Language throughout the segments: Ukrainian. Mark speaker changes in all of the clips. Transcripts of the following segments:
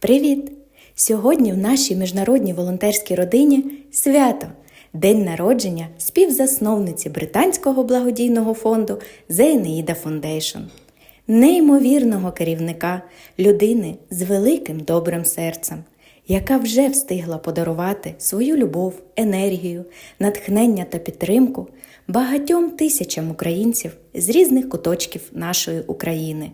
Speaker 1: Привіт! Сьогодні в нашій міжнародній волонтерській родині свято День народження співзасновниці британського благодійного фонду Зейнеїда Foundation. Неймовірного керівника, людини з великим добрим серцем, яка вже встигла подарувати свою любов, енергію, натхнення та підтримку багатьом тисячам українців з різних куточків нашої України.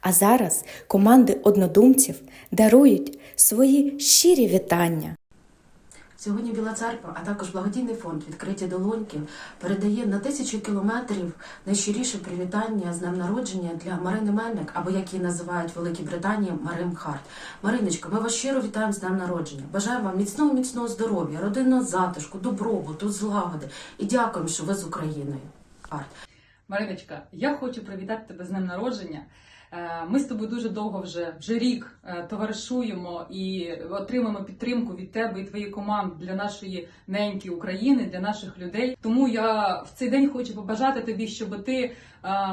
Speaker 1: А зараз команди однодумців дарують свої щирі вітання.
Speaker 2: Сьогодні Біла Церква, а також благодійний фонд відкриті долоньки передає на тисячу кілометрів найщиріше привітання з днем народження для Марини Мельник, або як її називають в Великій Британії Марим Харт. Мариночко, ми вас щиро вітаємо з днем народження. Бажаю вам міцного міцного здоров'я, родинного затишку, добробуту, злагоди і дякуємо, що ви з Україною. Харт.
Speaker 3: Мариночка, я хочу привітати тебе з днем народження. Е, Ми з тобою дуже довго вже вже рік е, товаришуємо і отримуємо підтримку від тебе і твоєї команд для нашої неньки України, для наших людей. Тому я в цей день хочу побажати тобі, щоб ти е,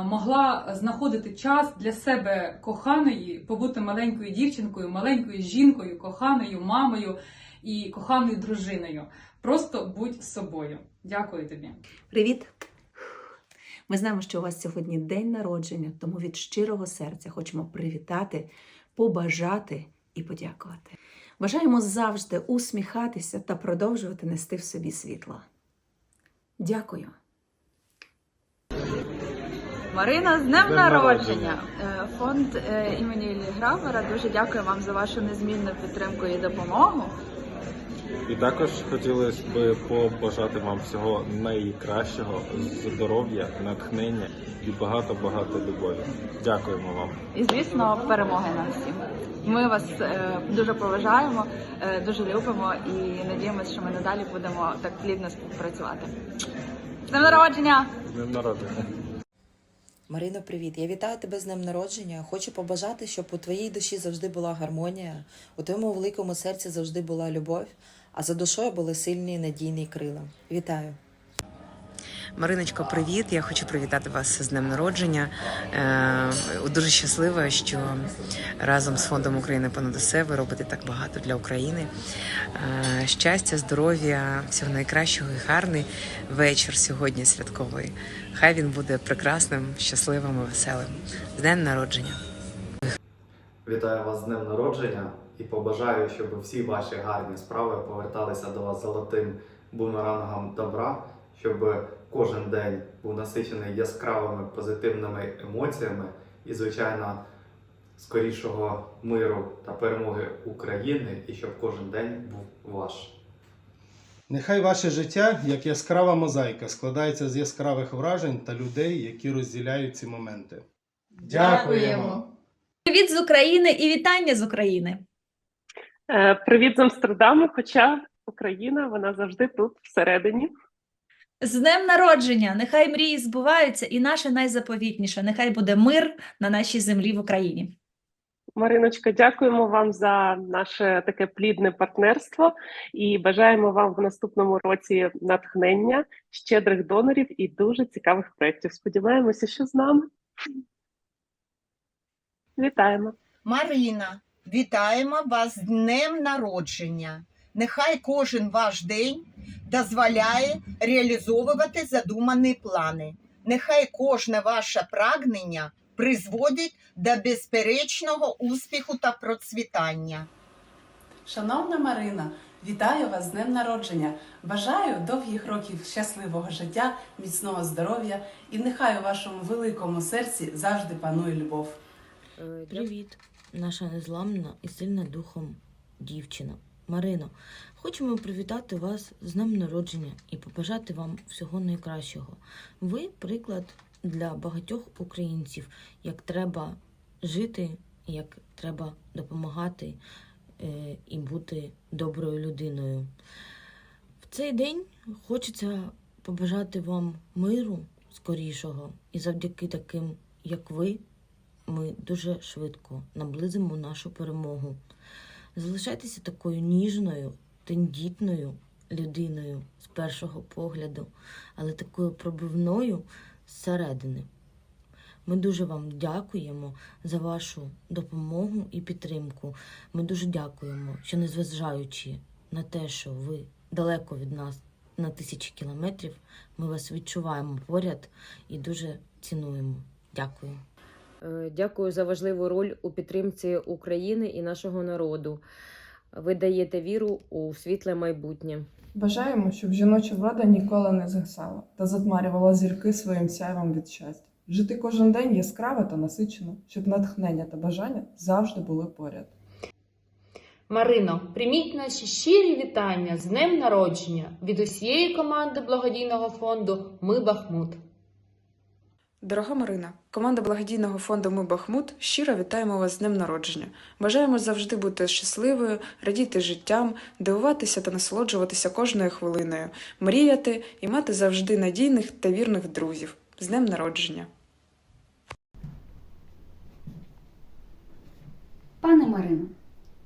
Speaker 3: могла знаходити час для себе коханої, побути маленькою дівчинкою, маленькою жінкою, коханою мамою і коханою дружиною. Просто будь собою. Дякую тобі.
Speaker 4: Привіт! Ми знаємо, що у вас сьогодні день народження, тому від щирого серця хочемо привітати, побажати і подякувати. Бажаємо завжди усміхатися та продовжувати нести в собі світло. Дякую!
Speaker 5: Марина, з днем народження! Е, Фонд е, імені Іллі Грабера дуже дякую вам за вашу незмінну підтримку і допомогу.
Speaker 6: І також хотілося б побажати вам всього найкращого, здоров'я, натхнення і багато-багато любові. Дякуємо вам.
Speaker 5: І, звісно, перемоги нам всім. Ми вас е, дуже поважаємо, е, дуже любимо і надіємося, що ми надалі будемо так плідно співпрацювати. З днем народження!
Speaker 6: З днем народження!
Speaker 7: Марино, привіт! Я вітаю тебе з днем народження. Хочу побажати, щоб у твоїй душі завжди була гармонія, у твоєму великому серці завжди була любов, а за душою були сильні надійні крила. Вітаю!
Speaker 8: Мариночко, привіт! Я хочу привітати вас з днем народження. Е, Дуже щаслива, що разом з фондом України понад усе ви робите так багато для України. Е, Щастя, здоров'я, всього найкращого і гарний вечір сьогодні святковий. Хай він буде прекрасним, щасливим і веселим. З днем народження!
Speaker 9: Вітаю вас з днем народження і побажаю, щоб всі ваші гарні справи поверталися до вас золотим бумерангом добра, щоб кожен день був насичений яскравими позитивними емоціями і, звичайно, скорішого миру та перемоги України, і щоб кожен день був ваш.
Speaker 10: Нехай ваше життя, як яскрава мозаїка, складається з яскравих вражень та людей, які розділяють ці моменти. Дякуємо!
Speaker 11: Привіт з України і вітання з України.
Speaker 12: Е, Привіт з Амстердаму, хоча Україна вона завжди тут всередині.
Speaker 11: З днем народження! Нехай мрії збуваються, і наше найзаповітніше. Нехай буде мир на нашій землі в Україні.
Speaker 12: Мариночка, дякуємо вам за наше таке плідне партнерство і бажаємо вам в наступному році натхнення, щедрих донорів і дуже цікавих проєктів. Сподіваємося, що з нами. Вітаємо!
Speaker 13: Марина, вітаємо вас з днем народження. Нехай кожен ваш день дозволяє реалізовувати задумані плани. Нехай кожне ваше прагнення призводить до безперечного успіху та процвітання.
Speaker 14: Шановна Марина, вітаю вас з днем народження. Бажаю довгих років щасливого життя, міцного здоров'я і нехай у вашому великому серці завжди панує любов.
Speaker 15: Привіт, наша незламна і сильна духом дівчина. Марино, хочемо привітати вас з днем народження і побажати вам всього найкращого. Ви приклад для багатьох українців, як треба жити, як треба допомагати е, і бути доброю людиною. В цей день хочеться побажати вам миру скорішого, і завдяки таким, як ви, ми дуже швидко наблизимо нашу перемогу. Залишайтеся такою ніжною, тендітною людиною з першого погляду, але такою пробивною зсередини. Ми дуже вам дякуємо за вашу допомогу і підтримку. Ми дуже дякуємо, що незважаючи на те, що ви далеко від нас на тисячі кілометрів, ми вас відчуваємо поряд і дуже цінуємо. Дякую.
Speaker 16: Е, Дякую за важливу роль у підтримці України і нашого народу. Ви даєте віру у світле майбутнє.
Speaker 17: Бажаємо, щоб жіноча влада ніколи не згасала та затмарювала зірки своїм сяйвом від щастя. Жити кожен день яскраво та насичено, щоб натхнення та бажання завжди були поряд.
Speaker 4: Марино, прийміть наші щирі вітання з днем народження від усієї команди благодійного фонду Ми Бахмут.
Speaker 18: Дорога Марина, команда благодійного фонду Ми Бахмут щиро вітаємо вас з днем народження. Бажаємо завжди бути щасливою, радіти життям, дивуватися та насолоджуватися кожною хвилиною, мріяти і мати завжди надійних та вірних друзів. З днем народження!
Speaker 19: Пане Марино,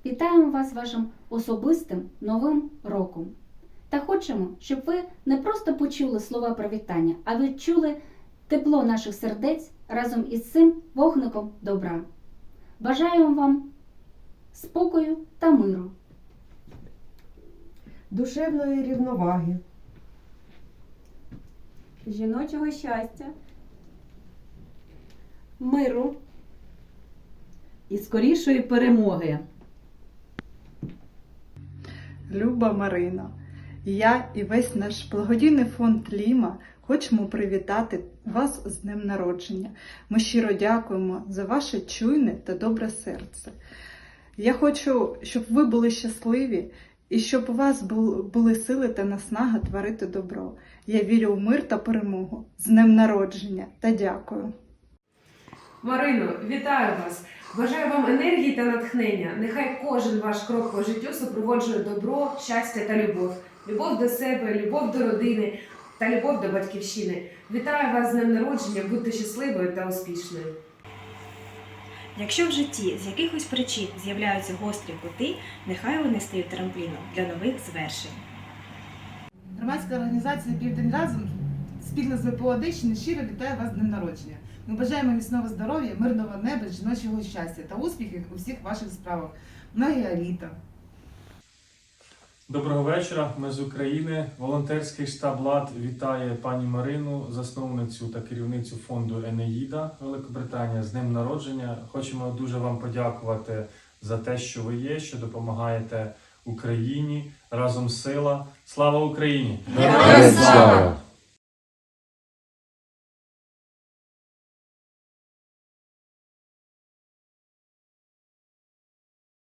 Speaker 19: вітаємо вас вашим особистим новим роком. Та хочемо, щоб ви не просто почули слова привітання, а відчули тепло наших сердець разом із цим вогником добра. Бажаємо вам спокою та миру.
Speaker 20: душевної рівноваги,
Speaker 21: жіночого щастя, миру і скорішої перемоги.
Speaker 22: Люба Марина, я і весь наш благодійний фонд Ліма хочемо привітати вас з днем народження. Ми щиро дякуємо за ваше чуйне та добре серце. Я хочу, щоб ви були щасливі і щоб у вас були сили та наснага творити добро. Я вірю в мир та перемогу. З днем народження та дякую.
Speaker 23: Марино, вітаю вас! Бажаю вам енергії та натхнення. Нехай кожен ваш крок по життю супроводжує добро, щастя та любов. Любов до себе, любов до родини та любов до батьківщини. Вітаю вас з днем народження, будьте щасливою та успішною.
Speaker 7: Якщо в житті з якихось причин з'являються гострі кути, нехай вони стають трампліном для нових звершень.
Speaker 5: Громадська організація Південь разом спільно з ВПО Одещини щиро вітає вас з днем народження. Ми бажаємо міцного здоров'я, мирного неба, жіночого щастя та успіхів у всіх ваших справах. Многія літа.
Speaker 24: Доброго вечора. Ми з України. Волонтерський штаб ЛАД вітає пані Марину, засновницю та керівницю фонду Енеїда Великобританія з ним народження. Хочемо дуже вам подякувати за те, що ви є, що допомагаєте Україні. Разом сила. Слава Україні!
Speaker 25: Слава!